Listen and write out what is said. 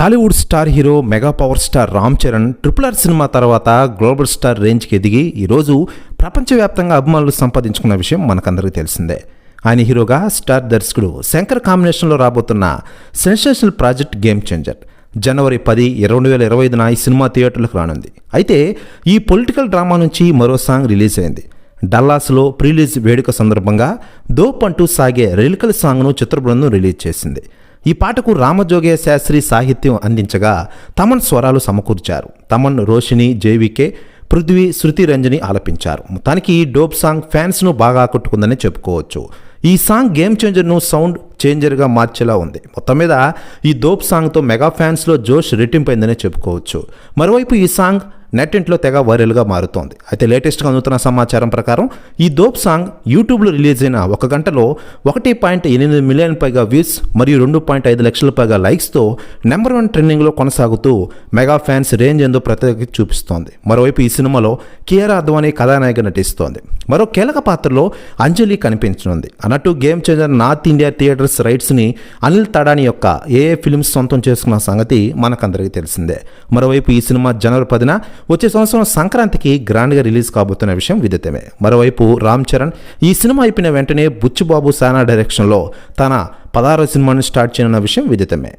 Tollywood star hero mega power star Ram Charan triple R cinema తర్వాత global star రేంజ్కి ఎదిగి ఈరోజు ప్రపంచవ్యాప్తంగా అభిమానులు సంపాదించుకున్న విషయం మనకందరికీ తెలిసిందే. ఆయన హీరోగా స్టార్ దర్శకుడు శంకర్ కాంబినేషన్లో రాబోతున్న సెన్సేషనల్ ప్రాజెక్ట్ గేమ్ చేంజర్. జనవరి పది రెండు వేల ఇరవై ఐదున ఈ సినిమా థియేటర్లకు రానుంది. అయితే ఈ పొలిటికల్ డ్రామా నుంచి మరో సాంగ్ రిలీజ్ అయింది. డల్లాస్లో ప్రీలీజ్ వేడుక సందర్భంగా దోప్ అంటూ సాగే రెలికల్ సాంగ్ను చిత్ర బృందం రిలీజ్ చేసింది. ఈ పాటకు రామజోగయ్య శాస్త్రి సాహిత్యం అందించగా తమన్ స్వరాలు సమకూర్చారు. తమన్ రోషిని జేవికే పృథ్వీ శృతి రంజని ఆలపించారు. మొత్తానికి ఈ డోప్ సాంగ్ ఫ్యాన్స్ను బాగా ఆకట్టుకుందని చెప్పుకోవచ్చు. ఈ సాంగ్ గేమ్ చేంజర్ను సౌండ్ చేంజర్గా మార్చేలా ఉంది. మొత్తం మీద ఈ దోప్ సాంగ్తో మెగా ఫ్యాన్స్లో జోష్ రెట్టింపైందనే చెప్పుకోవచ్చు. మరోవైపు ఈ సాంగ్ నెట్టింట్లో తెగ వైరల్గా మారుతోంది. అయితే లేటెస్ట్గా అందుతున్న సమాచారం ప్రకారం ఈ దోప్ సాంగ్ యూట్యూబ్లో రిలీజ్ అయిన ఒక గంటలో ఒకటి పాయింట్ ఎనిమిది మిలియన్ పైగా వ్యూస్ మరియు రెండు పాయింట్ ఐదు లక్షల పైగా లైక్స్తో నెంబర్ వన్ ట్రెండింగ్లో కొనసాగుతూ మెగా ఫ్యాన్స్ రేంజ్ ఏందో ప్రత్యేక చూపిస్తోంది. మరోవైపు ఈ సినిమాలో కేఆర్ అద్వానీ కథానాయిక నటిస్తోంది. మరో కీలక పాత్రలో అంజలి కనిపించనుంది. అన్నట్టు game changer north India theatres రైట్స్ని Anil Thadani యొక్క ఏఏ ఫిల్మ్స్ సొంతం చేసుకున్న సంగతి మనకందరికీ తెలిసిందే. మరోవైపు ఈ సినిమా జనవరి పదిన వచ్చే సంవత్సరం సంక్రాంతికి గ్రాండ్గా రిలీజ్ కాబోతున్న విషయం విదితమే మరోవైపు రామ్ చరణ్ ఈ సినిమా అయిపోయిన వెంటనే బుచ్చిబాబు సానా డైరెక్షన్లో తన పదహారో సినిమాను స్టార్ట్ చేయనున్న విషయం విదితమే